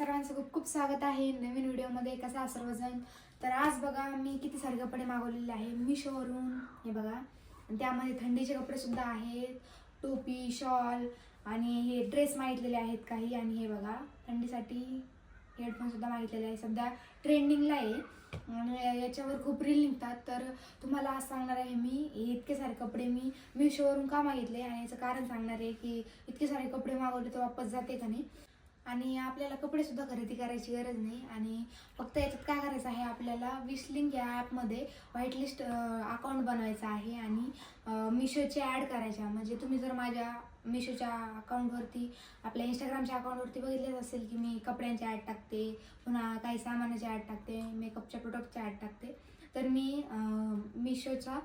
सर्वांचं खूप खूप स्वागत आहे. नवीन व्हिडिओमध्ये कसा सर्वजण? तर आज बघा मी किती सारे कपडे मागवलेले आहे. मिशोवरून हे बघा. त्यामध्ये थंडीचे कपडेसुद्धा आहेत. टोपी शॉल आणि हे ड्रेस मागितलेले आहेत काही. आणि हे बघा थंडीसाठी हेडफोनसुद्धा मागितलेले आहे सध्या ट्रेंडिंगला आहे. आणि याच्यावर खूप रील निघतात. तर तुम्हाला आज सांगणार आहे मी इतके सारे कपडे मी मिशोवरून का मागितले? आणि याचं कारण सांगणार आहे की इतके सारे कपडे मागवले तर वापस जाते का नाही? आणि आपल्याला कपडे सुद्धा खरेदी करायची गरज नाही. आणि फक्त याच्यात काय करायचं आहे आपल्याला विशलिंग या ॲपमध्ये व्हाईट लिस्ट अकाउंट बनवायचं आहे. आणि मिशोचे ॲड करायच्या. म्हणजे तुम्ही जर माझ्या मिशोच्या अकाउंटवरती आपल्या इंस्टाग्रामच्या अकाउंटवरती बघितलेच असेल की मी कपड्यांचे ॲड टाकते पुन्हा काही सामानाचे ॲड टाकते मेकअपच्या प्रोडक्टचे ॲड टाकते तर मी मिशोचा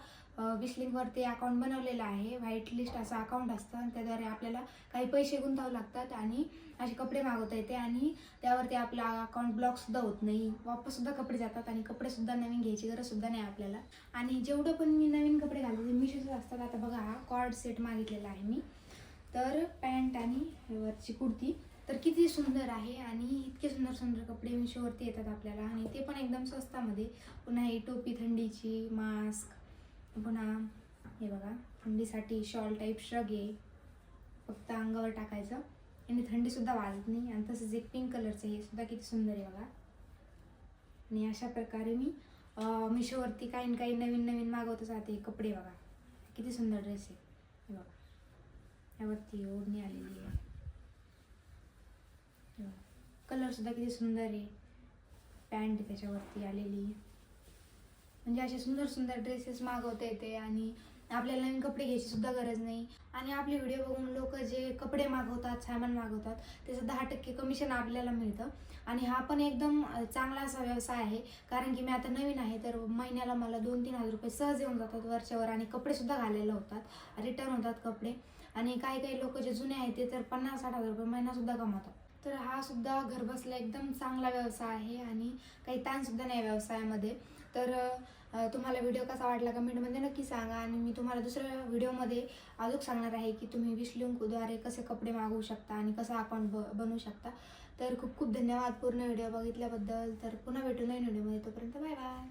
विशलिंकवरती अकाउंट बनवलेलं आहे. व्हाईट लिस्ट असं अकाउंट असतं आणि त्याद्वारे आपल्याला काही पैसे गुंतवावे लागतात आणि असे कपडे मागवता येते आणि त्यावरती आपला अकाउंट ब्लॉकसुद्धा होत नाही. वापससुद्धा कपडे जातात आणि कपडेसुद्धा नवीन घ्यायची गरजसुद्धा नाही आपल्याला. आणि जेवढं पण मी नवीन कपडे घालते तर आता बघा हा कॉर्ड सेट मागितलेला आहे मी. तर पॅन्ट आणि वरची कुर्ती तर किती सुंदर आहे आणि इतके सुंदर सुंदर कपडे मिशोवरती येतात आपल्याला. आणि ते पण एकदम स्वस्तामध्ये. पुन्हा ही टोपी थंडीची मास्क पुन्हा हे बघा थंडीसाठी शॉल टाईप श्रग आहे. फक्त अंगावर टाकायचं. आणि थंडीसुद्धा वाजत नाही. आणि तसंच एक पिंक कलरचं हे सुद्धा किती सुंदर आहे बघा. आणि अशा प्रकारे मी मिशोवरती काही ना काही नवीन नवीन मागवत राहते कपडे बघा. किती सुंदर ड्रेस आहे. हे बघा. यावरती ओढणी आलेली आहे. कलरसुद्धा किती सुंदर आहे. पॅन्ट त्याच्यावरती आलेली म्हणजे असे सुंदर सुंदर ड्रेसेस मागवता येते आणि आपल्याला नवीन कपडे घ्यायची सुद्धा गरज नाही. आणि आपले व्हिडिओ बघून लोक जे कपडे मागवतात सामान मागवतात त्याचं दहा टक्के कमिशन आपल्याला मिळतं. आणि हा पण एकदम चांगला असा व्यवसाय आहे. कारण की मी आता नवीन आहे तर महिन्याला मला दोन तीन हजार रुपये सहज येऊन जातात वरच्यावर आणि कपडे सुद्धा घालायला होतात. रिटर्न होतात कपडे. आणि काही काही लोक जे जुने आहेत ते तर पन्नास साठ हजार रुपये महिना सुद्धा कमावतात. तर हा सुद्धा घरबसल्या एकदम चांगला व्यवसाय आहे आणि काही ताण सुद्धा नाही व्यवसायामध्ये. तर तुम्हाला व्हिडिओ कसा वाटला कमेंटमध्ये नक्की सांगा आणि मी तुम्हाला दुसऱ्या व्हिडिओमध्ये अजून सांगणार आहे की तुम्ही विशलिंकद्वारे कसे कपडे मागवू शकता आणि कसं अकाउंट ब बनवू शकता. तर खूप खूप धन्यवाद पूर्ण व्हिडिओ बघितल्याबद्दल. तर पुन्हा भेटू नाही व्हिडिओमध्ये. तोपर्यंत बाय बाय.